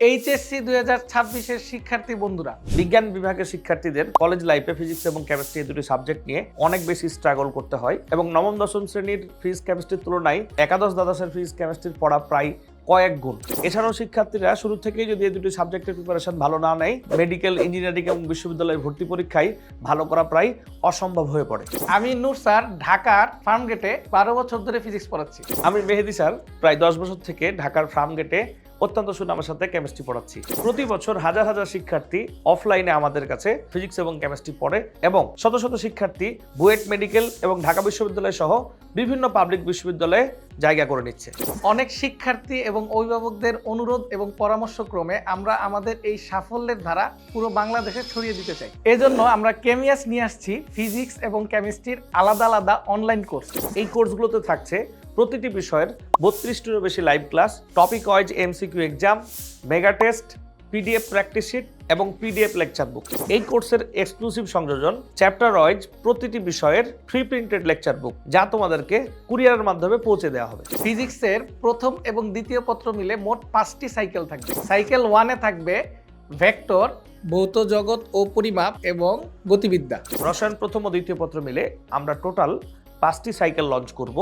HSC দুই হাজার ছাব্বিশের শিক্ষার্থী বন্ধুরা। বিজ্ঞান বিভাগের শিক্ষার্থীদের কলেজ লাইফে ফিজিক্স এবং কেমিস্ট্রি এই দুটি সাবজেক্ট নিয়ে অনেক বেশি স্ট্রাগল করতে হয় এবং নবম দশম শ্রেণির ফিজিক্স কেমিস্ট্রির তুলনায় একাদশ দ্বাদশের ফিজিক্স কেমিস্ট্রির পড়া প্রায় কয়েক গুণ। এছাড়াও শিক্ষার্থীরা শুরু থেকেই যদি এই দুটি সাবজেক্টের প্রিপারেশন ভালো না নেয় মেডিকেল ইঞ্জিনিয়ারিং এবং বিশ্ববিদ্যালয়ের ভর্তি পরীক্ষায় ভালো করা প্রায় অসম্ভব হয়ে পড়ে। আমি নূর স্যার ঢাকার ফার্মগেটে বারো বছর ধরে ফিজিক্স পড়াচ্ছি। আমি মেহেদি স্যার প্রায় দশ বছর থেকে ঢাকার ফার্ম গেটে অত্যন্ত সুনামের সাথে কেমিস্ট্রি পড়াচ্ছি। প্রতি বছর হাজার হাজার শিক্ষার্থী অফলাইনে আমাদের কাছে ফিজিক্স এবং কেমিস্ট্রি পড়ে এবং শত শত শিক্ষার্থী বুয়েট মেডিকেল এবং ঢাকা বিশ্ববিদ্যালয় সহ বিভিন্ন পাবলিক বিশ্ববিদ্যালয়ে জায়গা করে নিচ্ছে। অনেক শিক্ষার্থী এবং অভিভাবকদের অনুরোধ এবং পরামর্শ ক্রমে আমরা আমাদের এই সাফল্যের ধারা পুরো বাংলাদেশে ছড়িয়ে দিতে চাই। এজন্য আমরা কেমিয়াস নিয়ে আসছি ফিজিক্স এবং কেমিস্ট্রির আলাদা আলাদা অনলাইন কোর্স এই কোর্সগুলোতে থাকছে প্রতিটি বিষয়ের বত্রিশটিরও বেশি live class topic wise MCQ exam mega test PDF practice sheet এবং পিডিএফ লেকচার বুক এই কোর্সের এক্সক্লুসিভ সংযোজন চ্যাপ্টার ওয়াইজ প্রতিটি বিষয়ের ফ্রি প্রিন্টেড লেকচার বুক যা তোমাদেরকে কুরিয়ারের মাধ্যমে পৌঁছে দেওয়া হবে। ফিজিক্সের প্রথম এবং দ্বিতীয় পত্র মিলে মোট পাঁচটি সাইকেল থাকবে। সাইকেল ওয়ানে থাকবে ভেক্টর ভৌত জগৎ ও পরিমাপ এবং গতিবিদ্যা। রসায়ন প্রথম ও দ্বিতীয় পত্র মিলে আমরা টোটাল পাঁচটি সাইকেল লঞ্চ করব।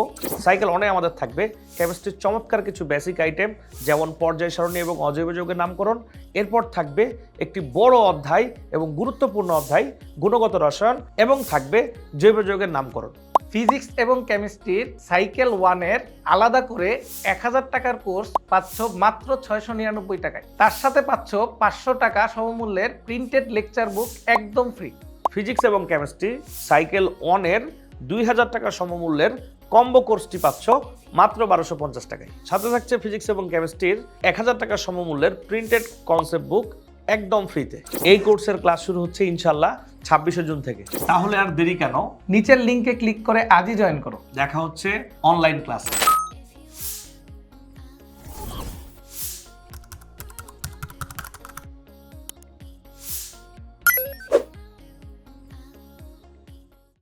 সাইকেল অনেক আমাদের থাকবে। কেমিস্ট্রির চমৎকার কিছু বেসিক আইটেম যেমন পর্যায় সারণী এবং অজৈব যৌগের নামকরণ। এরপর থাকবে একটি বড় অধ্যায় এবং গুরুত্বপূর্ণ অধ্যায়, গুণগত রসায়ন এবং থাকবে জৈব যৌগের নামকরণ। ফিজিক্স এবং কেমিস্ট্রির সাইকেল ওয়ানের আলাদা করে এক হাজার টাকার কোর্স পাচ্ছ মাত্র ছয়শো নিরানব্বই টাকায়। তার সাথে পাচ্ছ পাঁচশো টাকা সমমূল্যের প্রিন্টেড লেকচার বুক একদম ফ্রি ফিজিক্স এবং কেমিস্ট্রি সাইকেল ওয়ানের দুই হাজার টাকা সমমূল্যের কম্বো কোর্সটি পাচ্ছ মাত্র বারোশো পঞ্চাশ টাকায়। সাথে থাকছে ফিজিক্স এবং কেমিস্ট্রির এক হাজার টাকা সমমূল্যের প্রিন্টেড কনসেপ্ট বুক একদম ফ্রিতে। এই কোর্সের ক্লাস শুরু হচ্ছে ইনশাল্লাহ ছাব্বিশে জুন থেকে। তাহলে আর দেরি কেন? নিচের লিঙ্কে ক্লিক করে আজই জয়েন করো। দেখা হচ্ছে অনলাইন ক্লাসে